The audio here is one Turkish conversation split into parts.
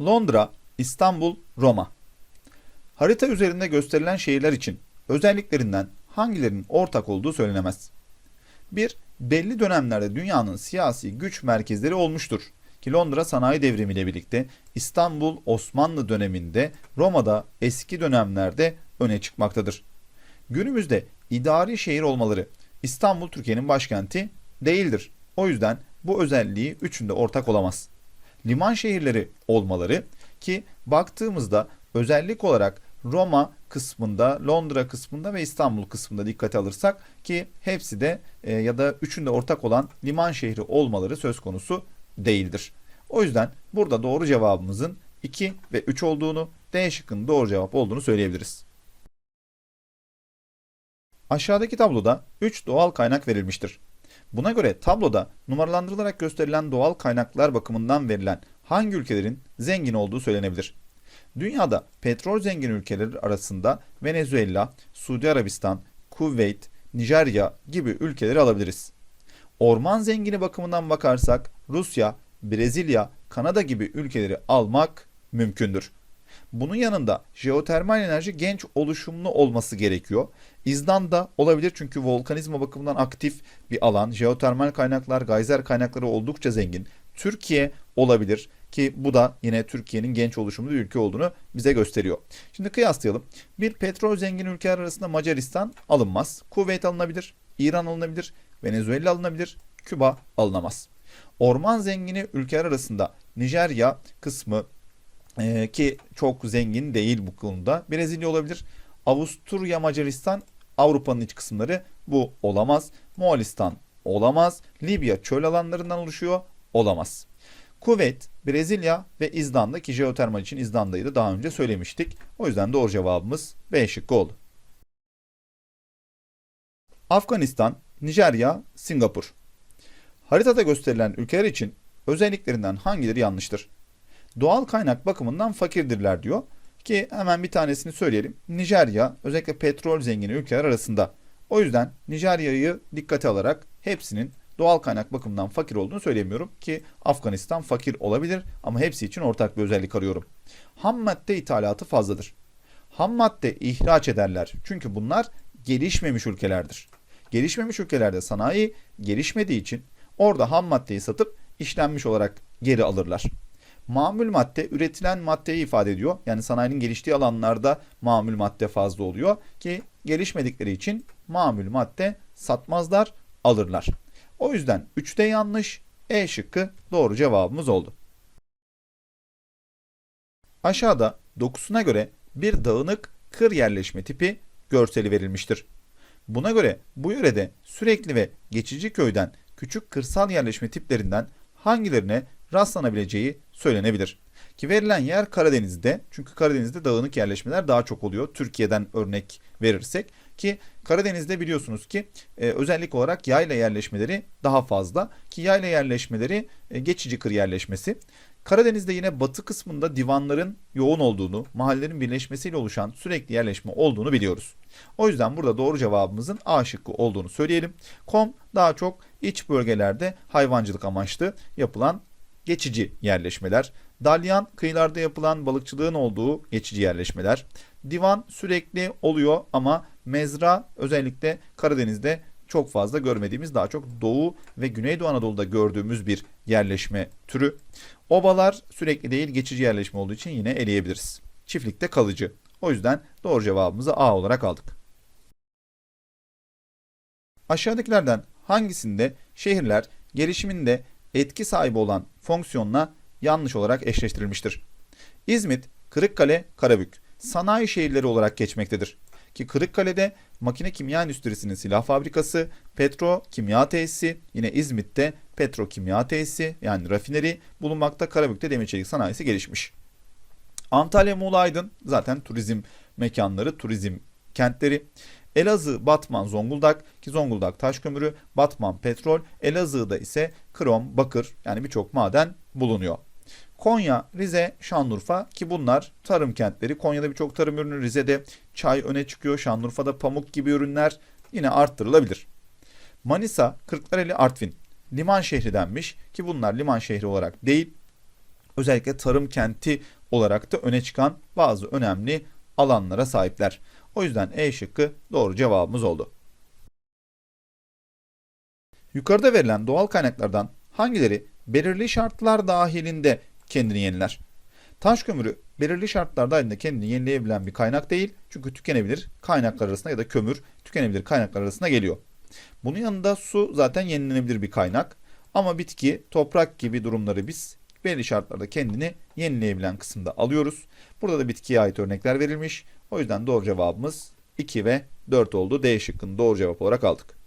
Londra, İstanbul, Roma. Harita üzerinde gösterilen şehirler için özelliklerinden hangilerinin ortak olduğu söylenemez. 1. Belli dönemlerde dünyanın siyasi güç merkezleri olmuştur. Ki Londra sanayi devrimiyle birlikte İstanbul Osmanlı döneminde Roma'da eski dönemlerde öne çıkmaktadır. Günümüzde idari şehir olmaları İstanbul Türkiye'nin başkenti değildir. O yüzden bu özelliği üçünde ortak olamaz. Liman şehirleri olmaları ki baktığımızda özellik olarak Roma kısmında, Londra kısmında ve İstanbul kısmında dikkate alırsak ki hepsi de e, ya da üçünde ortak olan liman şehri olmaları söz konusu değildir. O yüzden burada doğru cevabımızın 2 ve 3 olduğunu, D şıkkının doğru cevap olduğunu söyleyebiliriz. Aşağıdaki tabloda 3 doğal kaynak verilmiştir. Buna göre tabloda numaralandırılarak gösterilen doğal kaynaklar bakımından verilen hangi ülkelerin zengin olduğu söylenebilir? Dünyada petrol zengin ülkeler arasında Venezuela, Suudi Arabistan, Kuveyt, Nijerya gibi ülkeleri alabiliriz. Orman zengini bakımından bakarsak Rusya, Brezilya, Kanada gibi ülkeleri almak mümkündür. Bunun yanında jeotermal enerji genç oluşumlu olması gerekiyor. İzlanda olabilir çünkü volkanizma bakımından aktif bir alan. Jeotermal kaynaklar, gayzer kaynakları oldukça zengin. Türkiye olabilir ki bu da yine Türkiye'nin genç oluşumlu bir ülke olduğunu bize gösteriyor. Şimdi kıyaslayalım. Bir petrol zengin ülkeler arasında Macaristan alınmaz. Kuveyt alınabilir, İran alınabilir, Venezuela alınabilir, Küba alınamaz. Orman zengini ülkeler arasında Nijerya kısmı e, ki çok zengin değil bu konuda. Brezilya olabilir. Avusturya, Macaristan Avrupa'nın iç kısımları bu olamaz. Moğolistan olamaz. Libya çöl alanlarından oluşuyor olamaz. Kuveyt, Brezilya ve İzlanda ki jeotermal için İzlanda'yı da daha önce söylemiştik. O yüzden doğru cevabımız B şıkkı oldu. Afganistan, Nijerya, Singapur. Haritada gösterilen ülkeler için özelliklerinden hangileri yanlıştır? Doğal kaynak bakımından fakirdirler diyor. Ki hemen bir tanesini söyleyelim. Nijerya özellikle petrol zengini ülkeler arasında. O yüzden Nijerya'yı dikkate alarak hepsinin doğal kaynak bakımından fakir olduğunu söylemiyorum ki Afganistan fakir olabilir ama hepsi için ortak bir özellik arıyorum. Ham madde ithalatı fazladır. Ham madde ihraç ederler çünkü bunlar gelişmemiş ülkelerdir. Gelişmemiş ülkelerde sanayi gelişmediği için orada ham maddeyi satıp işlenmiş olarak geri alırlar. Mamul madde üretilen maddeyi ifade ediyor. Yani sanayinin geliştiği alanlarda mamul madde fazla oluyor ki gelişmedikleri için mamul madde satmazlar, alırlar. O yüzden 3'te yanlış, E şıkkı doğru cevabımız oldu. Aşağıda dokusuna göre bir dağınık kır yerleşme tipi görseli verilmiştir. Buna göre bu yörede sürekli ve geçici köyden küçük kırsal yerleşme tiplerinden hangilerine rastlanabileceği söylenebilir. Ki verilen yer Karadeniz'de. Çünkü Karadeniz'de dağınık yerleşmeler daha çok oluyor. Türkiye'den örnek verirsek ki Karadeniz'de biliyorsunuz ki e, özellik olarak yayla yerleşmeleri daha fazla ki yayla yerleşmeleri e, geçici kır yerleşmesi. Karadeniz'de yine batı kısmında divanların yoğun olduğunu, mahallelerin birleşmesiyle oluşan sürekli yerleşme olduğunu biliyoruz. O yüzden burada doğru cevabımızın A şıkkı olduğunu söyleyelim. Kom daha çok iç bölgelerde hayvancılık amaçlı yapılan geçici yerleşmeler. Dalyan kıyılarda yapılan balıkçılığın olduğu geçici yerleşmeler. Divan sürekli oluyor ama mezra özellikle Karadeniz'de çok fazla görmediğimiz daha çok Doğu ve Güneydoğu Anadolu'da gördüğümüz bir yerleşme türü. Obalar sürekli değil geçici yerleşme olduğu için yine eleyebiliriz. Çiftlikte kalıcı. O yüzden doğru cevabımızı A olarak aldık. Aşağıdakilerden hangisinde şehirler gelişiminde etki sahibi olan fonksiyonla yanlış olarak eşleştirilmiştir? İzmit, Kırıkkale, Karabük sanayi şehirleri olarak geçmektedir. Ki Kırıkkale'de makine kimya endüstrisinin silah fabrikası, petro kimya tesisi, yine İzmit'te petrokimya tesisi yani rafineri bulunmakta. Karabük'te demir çelik sanayisi gelişmiş. Antalya, Muğla, Aydın zaten turizm mekanları, turizm kentleri. Elazığ, Batman, Zonguldak ki Zonguldak taş kömürü, Batman petrol, Elazığ'da ise krom, bakır yani birçok maden bulunuyor. Konya, Rize, Şanlıurfa ki bunlar tarım kentleri. Konya'da birçok tarım ürünü, Rize'de çay öne çıkıyor. Şanlıurfa'da pamuk gibi ürünler yine arttırılabilir. Manisa, Kırklareli, Artvin liman şehri denmiş ki bunlar liman şehri olarak değil özellikle tarım kenti olarak da öne çıkan bazı önemli alanlara sahipler. O yüzden E şıkkı doğru cevabımız oldu. Yukarıda verilen doğal kaynaklardan hangileri belirli şartlar dahilinde kendini yeniler? Taş kömürü belirli şartlar dahilinde kendini yenileyebilen bir kaynak değil. Çünkü tükenebilir kaynaklar arasında ya da kömür tükenebilir kaynaklar arasında geliyor. Bunun yanında su zaten yenilenebilir bir kaynak. Ama bitki, toprak gibi durumları biz belli şartlarda kendini yenileyebilen kısımda alıyoruz. Burada da bitkiye ait örnekler verilmiş. O yüzden doğru cevabımız 2 ve 4 oldu. D şıkkını doğru cevap olarak aldık.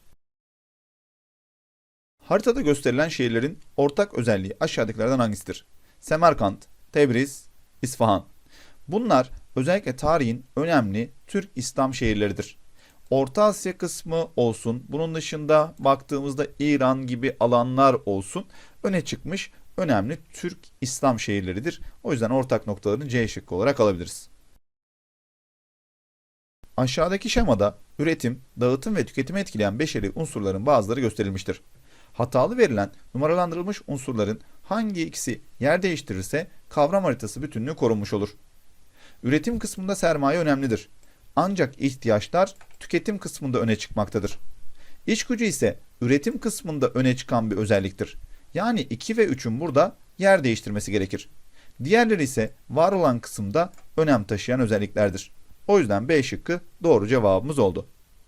Haritada gösterilen şehirlerin ortak özelliği aşağıdakilerden hangisidir? Semerkant, Tebriz, İsfahan. Bunlar özellikle tarihin önemli Türk İslam şehirleridir. Orta Asya kısmı olsun, bunun dışında baktığımızda İran gibi alanlar olsun öne çıkmış önemli Türk İslam şehirleridir. O yüzden ortak noktalarını C şıkkı olarak alabiliriz. Aşağıdaki şemada üretim, dağıtım ve tüketimi etkileyen beşeri unsurların bazıları gösterilmiştir. Hatalı verilen numaralandırılmış unsurların hangi ikisi yer değiştirirse kavram haritası bütünlüğü korunmuş olur. Üretim kısmında sermaye önemlidir. Ancak ihtiyaçlar tüketim kısmında öne çıkmaktadır. İş gücü ise üretim kısmında öne çıkan bir özelliktir. Yani 2 ve 3'ün burada yer değiştirmesi gerekir. Diğerleri ise var olan kısımda önem taşıyan özelliklerdir. O yüzden B şıkkı doğru cevabımız oldu.